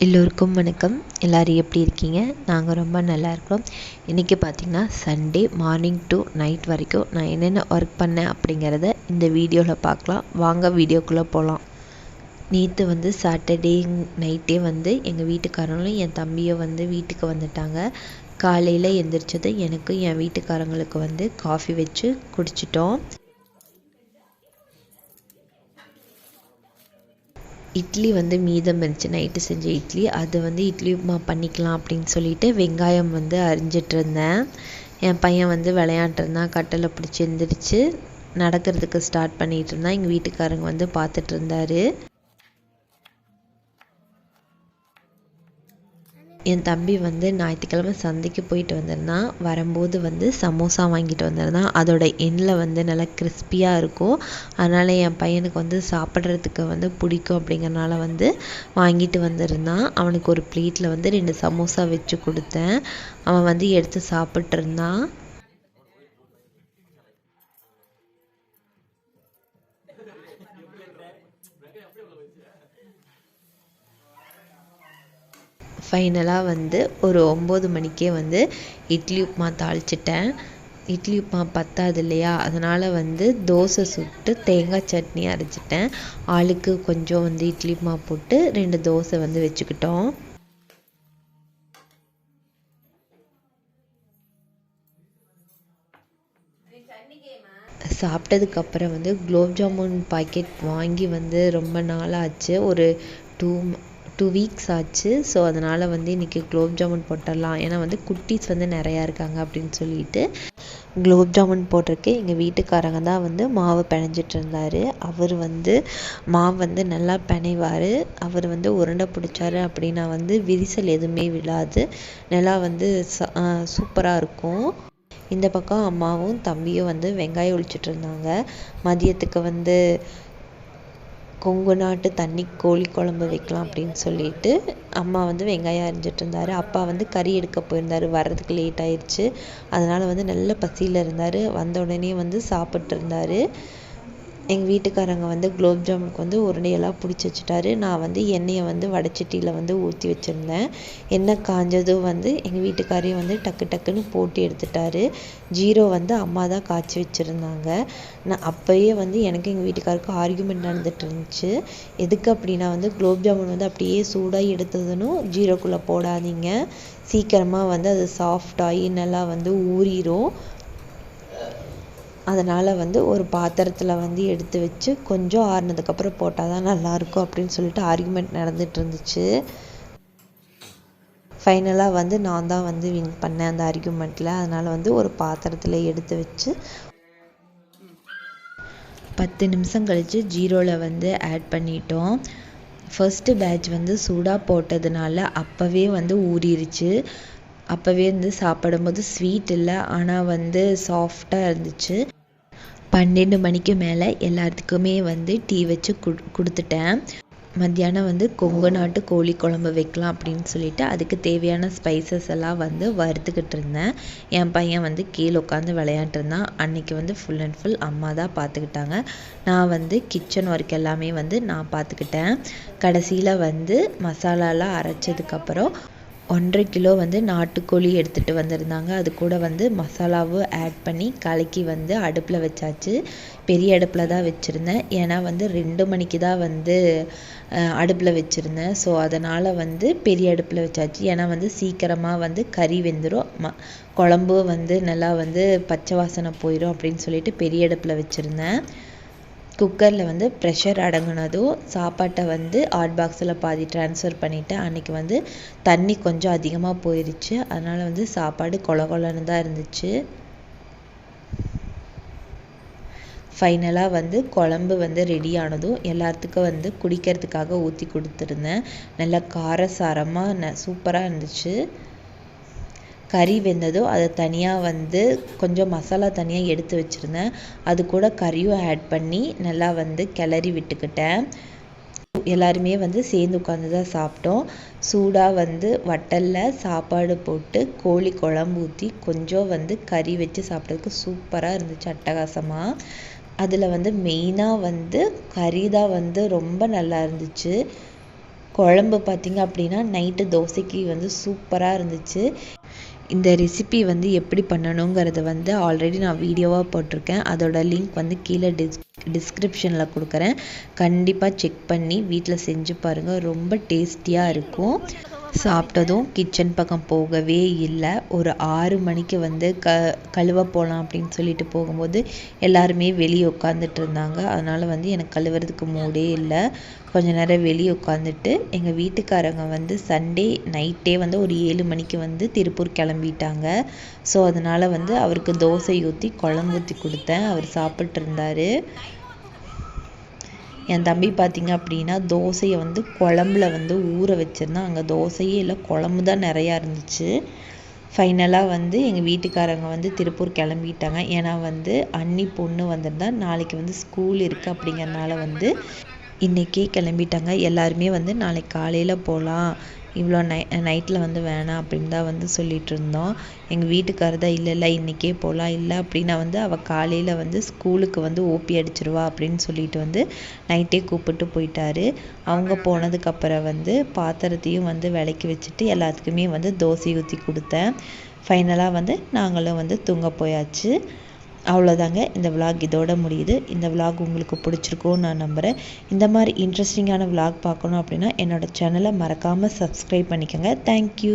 எல்லோருக்கும் வணக்கம். எல்லோரும் எப்படி இருக்கீங்க? நாங்கள் ரொம்ப நல்லா இருக்கிறோம். இன்றைக்கி பார்த்திங்கன்னா சண்டே மார்னிங் டு நைட் வரைக்கும் நான் என்னென்ன ஒர்க் பண்ணேன் அப்படிங்கிறத இந்த வீடியோவில் பார்க்கலாம் வாங்க வீடியோக்குள்ளே போகலாம் நேற்று வந்து சாட்டர்டே நைட்டே வந்து எங்கள் வீட்டுக்காரங்களும் என் தம்பியும் வந்து வீட்டுக்கு வந்துட்டாங்க. காலையில் எந்திரிச்சது எனக்கு என் வீட்டுக்காரங்களுக்கு வந்து காஃபி வச்சு குடிச்சிட்டோம். இட்லி வந்து மீதம் இருந்துச்சு. நைட்டு செஞ்ச இட்லி. அது வந்து இட்லி உப்புமா பண்ணிக்கலாம் அப்படின்னு சொல்லிட்டு வெங்காயம் வந்து அரிஞ்சிட்டு இருந்தேன். என் பையன் வந்து விளையாண்டுருந்தான் கட்டலை பிடிச்சி எந்திரிச்சு நடக்கிறதுக்கு ஸ்டார்ட் பண்ணிகிட்டு இருந்தான். எங்கள் வீட்டுக்காரங்க வந்து பார்த்துட்டு இருந்தாரு. என் தம்பி வந்து ஞாயிற்றுக்கிழமை சந்தைக்கு போயிட்டு வந்திருந்தான் வரும்போது வந்து சமோசா வாங்கிட்டு வந்திருந்தான் அதோட எண்ணில் வந்து நல்லா கிறிஸ்பியாக இருக்கும். அதனால் என் பையனுக்கு வந்து சாப்பிட்றதுக்கு வந்து பிடிக்கும் அப்படிங்கிறனால வந்து வாங்கிட்டு வந்திருந்தான் அவனுக்கு ஒரு பிளேட்டில் வந்து ரெண்டு சமோசா வச்சு கொடுத்தேன். அவன் வந்து எடுத்து சாப்பிட்ருந்தான் ஃபைனலாக வந்து ஒரு ஒம்பது மணிக்கே வந்து இட்லி உப்புமா தாளிச்சிட்டேன். இட்லி உப்புமா பத்தாது இல்லையா? அதனால் வந்து தோசை சுட்டு தேங்காய் சட்னி அரைச்சிட்டேன். ஆளுக்கு கொஞ்சம் வந்து இட்லி உப்புமா போட்டு ரெண்டு தோசை வந்து வச்சுக்கிட்டோம். சாப்பிட்டதுக்கப்புறம் வந்து குலோப் ஜாமுன் பாக்கெட் வாங்கி வந்து ரொம்ப நாள் ஆச்சு ஒரு டூ டூ வீக்ஸ் ஆச்சு. ஸோ அதனால் வந்து இன்றைக்கி குலோப் ஜாமுன் போட்டுடலாம். ஏன்னா வந்து குட்டீஸ் வந்து நிறையா இருக்காங்க அப்படின்னு சொல்லிட்டு குலோப் ஜாமுன் போட்டிருக்கு. எங்கள் வீட்டுக்காரங்க தான் வந்து மாவு பிணைஞ்சிட்டு இருந்தார். அவர் வந்து மாவு வந்து நல்லா பிணைவார். அவர் வந்து உருண்டை பிடிச்சாரு அப்படின்னா வந்து விரிசல் எதுவுமே விழாது. நல்லா வந்து சூப்பராக இருக்கும். இந்த பக்கம் அம்மாவும் தம்பியும் வந்து வெங்காயம் ஒழிச்சிட்டு இருந்தாங்க. மதியத்துக்கு வந்து கொங்கு நாட்டு தண்ணி கோழி குழம்பு வைக்கலாம் அப்படின்னு சொல்லிட்டு அம்மா வந்து வெங்காயம் அரிஞ்சிட்டு இருந்தார். அப்பா வந்து கறி எடுக்க போயிருந்தார். வர்றதுக்கு லேட் ஆயிடுச்சு அதனால் வந்து நல்ல பசியில் இருந்தார். வந்த உடனே வந்து சாப்பிட்டு இருந்தார். எங்கள் வீட்டுக்காரங்க வந்து குலோப் ஜாமுனுக்கு வந்து உருண்டையெல்லாம் பிடிச்சி வச்சுட்டாரு. நான் வந்து எண்ணெயை வந்து வடச்சட்டியில் வந்து ஊற்றி வச்சுருந்தேன். எண்ணெய் காஞ்சதும் வந்து எங்கள் வீட்டுக்காரையும் வந்து டக்கு டக்குன்னு போட்டு எடுத்துட்டாரு. ஜீரோ வந்து அம்மா தான் காய்ச்சி வச்சுருந்தாங்க. நான் அப்போயே வந்து எனக்கு எங்கள் வீட்டுக்காருக்கும் ஆர்கியூமெண்ட் நடந்துட்டு இருந்துச்சு. எதுக்கு அப்படின்னா வந்து குலோப் ஜாமுன் வந்து அப்படியே சூடாக எடுத்ததுனும் ஜீரோக்குள்ளே போடாதீங்க. சீக்கிரமாக வந்து அது சாஃப்டாகி நல்லா வந்து ஊறிடும் அதனால் வந்து ஒரு பாத்திரத்தில் வந்து எடுத்து வச்சு கொஞ்சம் ஆறுனதுக்கப்புறம் போட்டால் தான் நல்லாயிருக்கும் அப்படின்னு சொல்லிட்டு ஆர்குமெண்ட் நடந்துட்டு இருந்துச்சு ஃபைனலாக வந்து நான் தான் வந்து வின் பண்ணேன் அந்த ஆர்குமெண்ட்டில் அதனால் வந்து ஒரு பாத்திரத்தில் எடுத்து வச்சு பத்து நிமிஷம் கழித்து ஜீரோவில் வந்து ஆட் பண்ணிட்டோம். ஃபர்ஸ்ட்டு பேட்ச் வந்து சூடாக போட்டதுனால அப்போவே வந்து ஊறிடுச்சு அப்போவே வந்து சாப்பிடும்போது ஸ்வீட் இல்லை ஆனால் வந்து சாஃப்டாக இருந்துச்சு. பன்னெண்டு மணிக்கு மேலே எல்லாத்துக்குமே வந்து டீ வச்சு கு கொடுத்துட்டேன். மத்தியானம் வந்து கொங்கு நாட்டு கோழி குழம்பு வைக்கலாம் அப்படின்னு சொல்லிட்டு அதுக்கு தேவையான ஸ்பைசஸ் எல்லாம் வந்து வறுத்துக்கிட்டு இருந்தேன். என் பையன் வந்து கீழே உட்காந்து விளையாண்டுருந்தான் அன்னைக்கு வந்து ஃபுல் அண்ட் ஃபுல் அம்மா தான் பார்த்துக்கிட்டாங்க. நான் வந்து கிச்சன் ஒர்க் எல்லாமே வந்து நான் பார்த்துக்கிட்டேன். கடைசியில் வந்து மசாலாலாம் அரைச்சதுக்கப்புறம் ஒன்றரை கிலோ வந்து நாட்டுக்கோழி எடுத்துகிட்டு வந்திருந்தாங்க. அது கூட வந்து மசாலாவும் ஆட் பண்ணி கலக்கி வந்து அடுப்பில் வச்சாச்சு. பெரிய அடுப்பில் தான் வச்சுருந்தேன். ஏன்னா வந்து ரெண்டு மணிக்கு தான் வந்து அடுப்பில் வச்சுருந்தேன். ஸோ அதனால் வந்து பெரிய அடுப்பில் வச்சாச்சு. ஏன்னா வந்து சீக்கிரமாக வந்து கறி வெந்துடும் ம குழம்பு வந்து நல்லா வந்து பச்சை வாசனை போயிடும் அப்படின்னு சொல்லிட்டு பெரிய அடுப்பில் வச்சுருந்தேன். குக்கரில் வந்து ப்ரெஷர் அடங்கினதும் சாப்பாட்டை வந்து ஹாட் பாக்ஸில் பாதி ட்ரான்ஸ்ஃபர் பண்ணிவிட்டு அன்றைக்கி வந்து தண்ணி கொஞ்சம் அதிகமாக போயிடுச்சு அதனால் வந்து சாப்பாடு கொல கொலன்னு தான் இருந்துச்சு. ஃபைனலாக வந்து குழம்பு வந்து ரெடி ஆனதும் எல்லாத்துக்கும் வந்து குடிக்கிறதுக்காக ஊற்றி கொடுத்துருந்தேன். நல்லா காரசாரமாக ந சூப்பராக இருந்துச்சு. கறி வெந்ததோ அதை தனியாக வந்து கொஞ்சம் மசாலா தனியாக எடுத்து வச்சுருந்தேன். அது கூட கறியும் ஆட் பண்ணி நல்லா வந்து கிளறி விட்டுக்கிட்டேன். எல்லாருமே வந்து சேர்ந்து உட்காந்து தான் சாப்பிட்டோம். சூடாக வந்து வட்டலில் சாப்பாடு போட்டு கோழி குழம்பு ஊற்றி கொஞ்சம் வந்து கறி வச்சு சாப்பிட்றதுக்கு சூப்பராக இருந்துச்சு அட்டகாசமாக அதில் வந்து மெயினாக வந்து கறி தான் வந்து ரொம்ப நல்லா இருந்துச்சு. குழம்பு பார்த்திங்க அப்படின்னா நைட்டு தோசைக்கு வந்து சூப்பராக இருந்துச்சு. இந்த ரெசிபி வந்து எப்படி பண்ணணுங்கிறத வந்து ஆல்ரெடி நான் வீடியோவாக போட்டிருக்கேன். அதோட லிங்க் வந்து கீழே டிஸ் டிஸ்கிரிப்ஷனில் கொடுக்குறேன். கண்டிப்பாக செக் பண்ணி வீட்டில் செஞ்சு பாருங்கள் ரொம்ப டேஸ்டியாக இருக்கும். சாப்பிட்டதும் கிச்சன் பக்கம் போகவே இல்லை. ஒரு ஆறு மணிக்கு வந்து க கழுவ போகலாம் அப்படின்னு சொல்லிட்டு போகும்போது எல்லாருமே வெளியே உட்காந்துட்டு இருந்தாங்க. அதனால் வந்து எனக்கு கழுவுறதுக்கு மூடே இல்லை. கொஞ்ச நேரம் வெளியே உட்காந்துட்டு எங்கள் வீட்டுக்காரங்க வந்து சண்டே நைட்டே வந்து ஒரு ஏழு மணிக்கு வந்து திருப்பூர் கிளம்பிட்டாங்க. ஸோ அதனால் வந்து அவருக்கு தோசை ஊற்றி குழம்பு ஊற்றி கொடுத்தேன். அவர் சாப்பிட்டு இருந்தார். என் தம்பி பார்த்திங்க அப்படின்னா தோசையை வந்து குழம்புல வந்து ஊற வச்சுருந்தான். அங்கே தோசையே இல்லை குழம்பு தான் நிறையா இருந்துச்சு. ஃபைனலாக வந்து எங்கள் வீட்டுக்காரங்க வந்து திருப்பூர் கிளம்பிட்டாங்க. ஏன்னா வந்து அண்ணி பொண்ணு வந்திருந்தா நாளைக்கு வந்து ஸ்கூல் இருக்குது அப்படிங்கிறனால வந்து இன்றைக்கே கிளம்பிட்டாங்க. எல்லாருமே வந்து நாளைக்கு காலையில் போகலாம் இவ்வளோ நை நைட்டில் வந்து வேணாம் அப்படின்னு தான் வந்து சொல்லிகிட்டு இருந்தோம். எங்கள் வீட்டுக்காரர் தான் இல்லை இல்லை இன்றைக்கே போகலாம் இல்லை அப்படின்னா வந்து அவள் காலையில் வந்து ஸ்கூலுக்கு வந்து ஓபி அடிச்சிருவா அப்படின்னு சொல்லிட்டு வந்து நைட்டே கூப்பிட்டு போயிட்டாரு. அவங்க போனதுக்கப்புறம் வந்து பாத்திரத்தையும் வந்து விளக்கி வச்சுட்டு எல்லாத்துக்குமே வந்து தோசை ஊற்றி கொடுத்தேன். ஃபைனலாக வந்து நாங்களும் வந்து தூங்க போயாச்சு. அவ்வளோதாங்க இந்த விலாக் இதோட முடியுது. இந்த விலாக் உங்களுக்கு பிடிச்சிருக்கும்னு நான் நம்புகிறேன் இந்த மாதிரி இன்ட்ரெஸ்டிங்கான விலாக் பார்க்கணும் அப்படின்னா என்னோடய சேனலை மறக்காமல் சப்ஸ்கிரைப் பண்ணிக்கோங்க. தேங்க்யூ